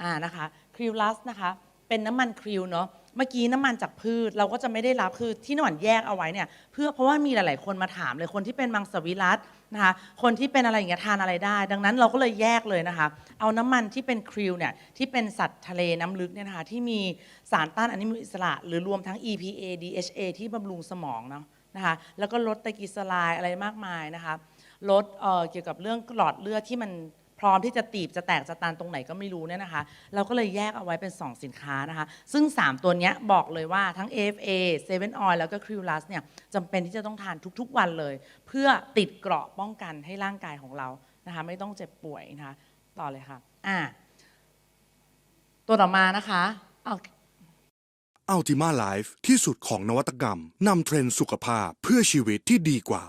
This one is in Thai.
อ่านะคะคริวลัสนะคะเป็นน้ำมันคริวเนาะเมื่อกี้น้ำมันจากพืชเราก็จะไม่ได้รับคือที่หนอนแยกเอาไว้เนี่ยเพื่อเพราะว่ามีหลาย ๆ คนมาถามเลยคนที่เป็นมังสวิรัตนะคะคนที่เป็นอะไรอย่างเงี้ยทานอะไรได้ ดังนั้นเราก็เลยแยกเลยนะคะเอาน้ำมันที่เป็นคริวเนี่ยที่เป็นสัตว์ทะเลน้ำลึกเนี่ยนะคะที่มีสารต้านอนุมูลอิสระ หรือรวมทั้ง EPA DHA ที่บำรุงสมองเนาะนะคะแล้วก็ลดไตรกลีเซอไรด์อะไรมากมายนะคะลดเเกี่ยวกับเรื่องหลอดเลือดที่มัน พร้อมที่จะตีบจะแตกจะตานตรงไหนก็ไม่รู้เนี่ยนะคะ เราก็เลยแยกเอาไว้เป็น 2 สินค้านะคะ ซึ่ง 3 ตัวนี้บอกเลยว่าทั้ง AFA 7 Oil แล้วก็ c r e w l u s เนี่ยจำเป็นที่จะต้องทานทุกๆวันเลย เพื่อติดเกราะป้องกันให้ร่างกายของเรานะคะไม่ต้องเจ็บป่วยนะคะต่อเลยค่ะอ่าตัวต่อมานะคะเอาอัลติมาไลฟ์ที่สุดของนวัตกรรมนำเทรนด์สุขภาพเพื่อชีวิตที่ดีกว่า